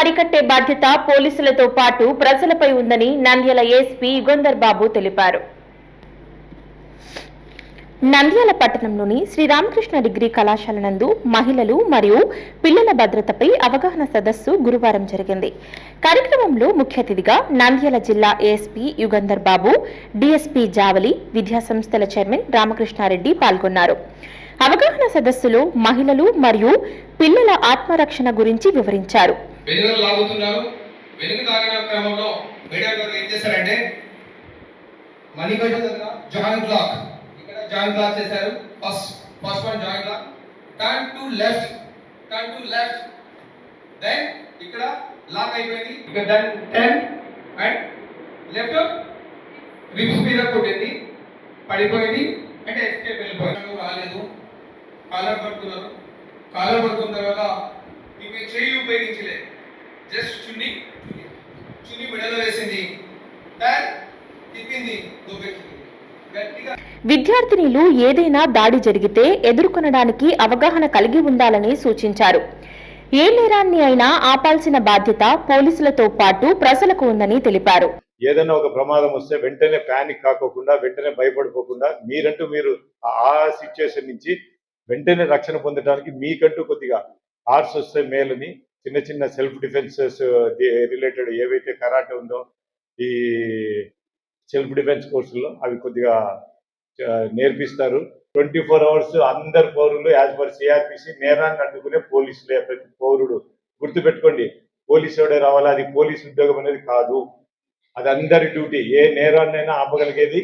అరికట్టే బాధ్యత పోలీసులతో పాటు ప్రజలపై ఉందని నంద్యాల ఎస్పీ యుగంధర్ బాబు తెలిపారు. నంద్యాల పట్టణంలోని శ్రీరామకృష్ణ డిగ్రీ కళాశాల నందు మహిళలు మరియు పిల్లల భద్రతపై అవగాహన సదస్సు గురువారం జరిగింది. కార్యక్రమంలో ముఖ్య అతిథిగా నంద్యాల జిల్లా ఏఎస్పీ యుగంధర్ బాబు డిఎస్పీ జావలి విద్యాసంస్థల చైర్మన్ రామకృష్ణారెడ్డి పాల్గొన్నారు. అవగాహన సదస్సులో మహిళలు మరియు పిల్లల ఆత్మరక్షణ గురించి వివరించారు. వెనుక లాగుతున్నారు. వెనుక తాగిన క్రమంలో మీడియా గారు ఏం చేశారంటే మణిగడ్డ దగ్గర జాయింట్ లాక్ ఇక్కడ జాయింట్ లాక్ చేశారు. First first one joint lock turn to left turn to left then ఇక్కడ లాక్ అయిపోయింది. ఇక్కడ then ten and left ribs మీద కొట్టింది. పడిపోయింది. అంటే ఎస్కేప్ వెళ్ళిపోయింది. రాలేదు. కాలర్ పడుతున్నారు కాలర్ పడుతున్న తర్వాత ఇంక చెయ్యి ఉపయోగించలేదు జస్ట్ చున్ని చున్ని మెడలో వేసింది. దాన్ తిప్పింది గట్టిగా విద్యార్థినిలు ఏదైనా దాడి జరిగితే ఎదుర్కొనడానికి అవగాహన కలిగి ఉండాలని సూచించారు. ఏ నేరాన్ని అయినా ఆపాల్సిన బాధ్యత పోలీసులతో పాటు ప్రజలకు ఉందని తెలిపారు. ఏదైనా ఒక ప్రమాదం వస్తే వెంటనే ప్యానిక్ కాకోకుండా వెంటనే భయపడిపోకుండా మీరంటూ మీరు ఆ- ఆ సిచ్యుయేషన్ నుంచి వెంటనే రక్షణ పొందడానికి మీకంటూ కొద్దిగా ఆర్ట్స్ వస్తే మేలని చిన్న చిన్న సెల్ఫ్ డిఫెన్సెస్ రిలేటెడ్ ఏవైతే కరాటే ఉందో ఈ సెల్ఫ్ డిఫెన్స్ కోర్సుల్లో అవి కొద్దిగా uh, నేర్పిస్తారు. ట్వంటీ ఫోర్ అవర్స్ అందరు పౌరులు యాజ్ పర్ సిఆర్పిసి నేరాన్ని అడ్డుకునే పోలీసులే ప్రతి పౌరుడు. గుర్తుపెట్టుకోండి పోలీసు ఎవడే రావాలా? అది పోలీస్ ఉద్యోగం అనేది కాదు. అది అందరి డ్యూటీ. ఏ నేరాన్నైనా ఆపగలిగేది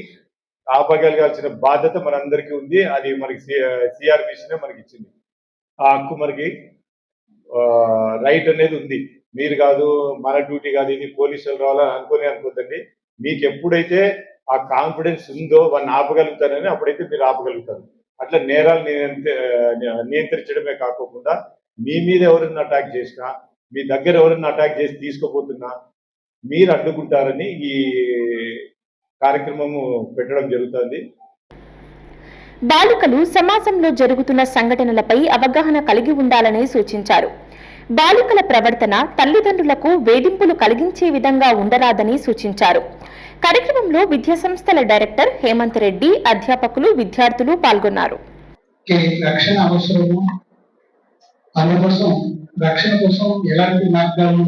ఆపగలగాల్సిన బాధ్యత మనందరికీ ఉంది. అది మనకి సిఆర్పిసినే uh, మనకి ఇచ్చింది. ఆ హక్కు మనకి రైట్ అనేది ఉంది. మీరు కాదు మన డ్యూటీ కాదు ఇది పోలీసులు రావాలని అనుకుని అనుకోద్దండి. మీకు ఎప్పుడైతే ఆ కాన్ఫిడెన్స్ ఉందో వాడిని ఆపగలుగుతారని అప్పుడైతే మీరు ఆపగలుగుతారు. అట్లా నేరాలు నియంత్రించడమే కాకోకుండా మీ మీద ఎవరన్నా అటాక్ చేసినా మీ దగ్గర ఎవరైనా అటాక్ చేసి తీసుకోపోతున్నా మీరు అడ్డుకుంటారని ఈ కార్యక్రమము పెట్టడం జరుగుతుంది. బాలికలు సమాజంలో జరుగుతున్న సంఘటనలపై అవగాహన కలిగి ఉండాలని సూచించారు. బాలికల ప్రవర్తన తల్లిదండ్రులకు వేధింపులు కలిగించే విధంగా ఉండరాదని సూచించారు. కార్యక్రమంలో విద్యాసంస్థల డైరెక్టర్ హేమంత్ రెడ్డి అధ్యాపకులు విద్యార్థులు పాల్గొన్నారు. రక్షణ అవసరము? అందుకోసం రక్షణ కోసం ఎలాంటి మార్గాలు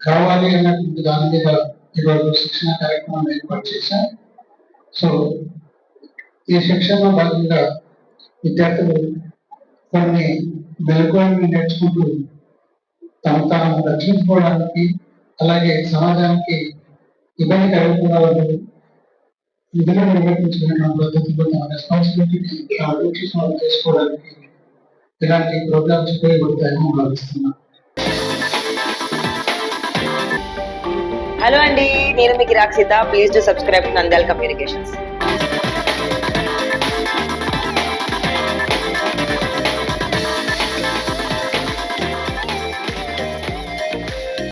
కావాలి అన్నటువంటి దాని మీద ఈరోజు శిక్షణ కార్యక్రమం ఏర్పాటు చేశాం సో ఈ శిక్షణలో భాగంగా విద్యార్థులు కొన్ని మెలకువలను నేర్చుకుంటూ తమ తాము రక్షించుకోవడానికి అలాగే సమాజానికి ఇబ్బంది కలగకుండా వాళ్ళు విధులు నిర్వర్తించుకునే పద్ధతిలో తమ రెస్పాన్సిబిలిటీ డ్యూటీస్ చేసుకోవడానికి ఇలాంటి ప్రోగ్రామ్స్ ఉపయోగపడతాయని భావిస్తున్నాను హలో అండి నేను మీకు Rakshitha. Please to subscribe Nandal communications